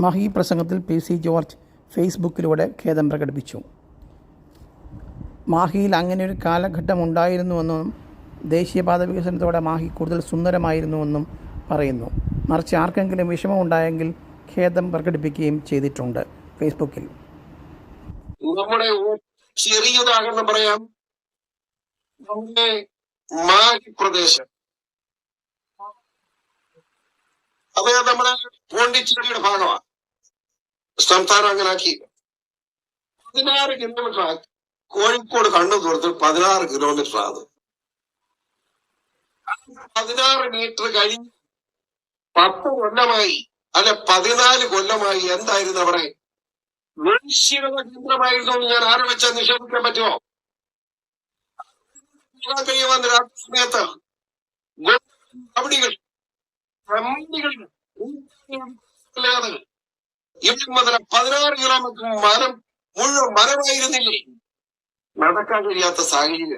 മഹി പ്രസംഗത്തിൽ P C George ഫേസ്ബുക്കിലൂടെ ഖേദം പ്രകടിപ്പിച്ചു. മാഹിയിൽ അങ്ങനെ ഒരു കാലഘട്ടം ഉണ്ടായിരുന്നുവെന്നും ദേശീയപാത വികസനത്തോടെ മാഹി കൂടുതൽ സുന്ദരമായിരുന്നുവെന്നും പറയുന്നു. മറിച്ച് ആർക്കെങ്കിലും വിഷമമുണ്ടായെങ്കിൽ ഖേദം പ്രകടിപ്പിക്കുകയും ചെയ്തിട്ടുണ്ട് ഫേസ്ബുക്കിൽ. നമ്മുടെ ചെറിയ ഉദാഹരണം പറയാം. നമ്മുടെ മാഹി പ്രദേശം. അത് നമ്മുടെ പോണ്ടിച്ചേരിയുടെ ഭാഗമാണ്. സംസ്ഥാനം അങ്ങനെ ആക്കി പതിനാറ് കിലോമീറ്റർ ആക്കി കോഴിക്കോട് കണ്ണു തുറത്ത് പതിനാറ് കിലോമീറ്റർ ആണ്. പതിനാറ് മീറ്റർ കഴിഞ്ഞ് പത്ത് കൊല്ലമായി അല്ല പതിനാല് കൊല്ലമായി എന്തായിരുന്നു അവിടെ? മനുഷ്യരുടെ കേന്ദ്രമായിരുന്നു എന്ന് ഞാൻ ആരും വെച്ചാൽ നിഷേധിക്കാൻ പറ്റുമോ? സമയത്ത് കബഡികൾ കമ്പനികൾ ഇവിടെ മുതൽ പതിനാറ് കിലോമീറ്റർ മരം മുഴുവൻ മരമായിരുന്നില്ലേ? നടക്കാൻ കഴിയാത്ത സാഹചര്യം